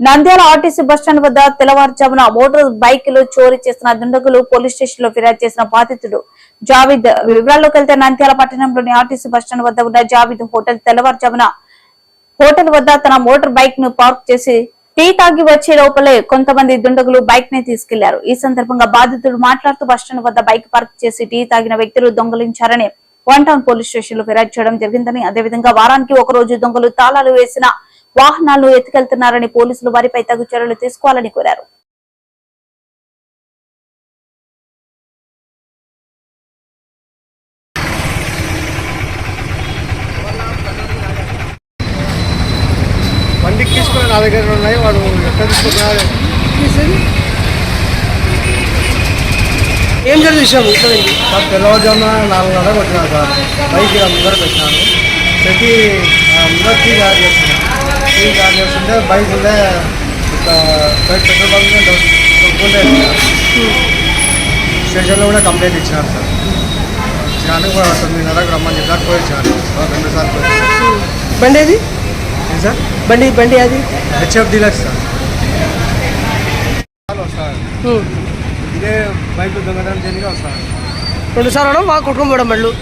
Nandyal RTC bus stand వద్ద తెల్లవారుజామున motor బైక్లో చోరీ చేసిన దుండగులు పోలీస్ స్టేషన్లో ఫిర్యాదు చేసిన బాధితుడు. జావిద్ వివరాల్లోకి వెళ్తే నంద్యాల పట్టణంలోని ఆర్టీసీ బస్టాండ్ వద్ద ఉన్న జావిద్ హోటల్ తెల్లవారుజామున హోటల్ వద్ద తన మోటార్ బైక్ను పార్క్ చేసి టీ తాగి వచ్చే లోపలే కొంతమంది దుండగులు బైక్ని తీసుకెళ్ళారు. ఈ సందర్భంగా బాధితుడు మాట్లాడుతూ బస్టాండ్ వద్ద బైక్ పార్క్ చేసి టీ తాగిన వ్యక్తులు దొంగలించారని వన్ టౌన్ పోలీస్ స్టేషన్లో ఫిర్యాదు చేయడం జరిగిందని అదేవిధంగా వారానికి ఒక రోజు దొంగలు తాళాలు వేసిన వాహనాలను ఎత్తుకెళ్తున్నారని పోలీసులు వారిపై తగు చర్యలు తీసుకోవాలని కోరారు. బండికి తీసుకుని నా దగ్గర ఉన్నాయి వాడు ఎక్కడ తీసుకున్నాడు? ఏం విషయం? ఇక్కడండి సార్ తెల్లవారుజామున నాలుగున్నర కొట్టినాను సార్. బైక్ ముందర పెట్టినాను పెట్టి ఆ, ముందర చేస్తున్నాను. టీ గారి చేస్తుంటే బైక్ ఉండే ఇక బైక్ పెట్రోల్ బంక్ దొరుకుంటే స్టేషన్లో కూడా కంప్లైంట్ ఇచ్చినారు సార్ ఇచ్చినాను కూడా తొమ్మిదిన్నరకు రమ్మని చెప్పారు పోయి ఇచ్చినారు రెండు సార్లు పోయి బండి ఏం సార్? బండి బండి అది? HF deluxe sir. సార్. ఇదే బైక్ దొంగతనం చేయడానికి వస్తాను రెండు సార్లు మా కొట్టుకొని పోవడం పోయాను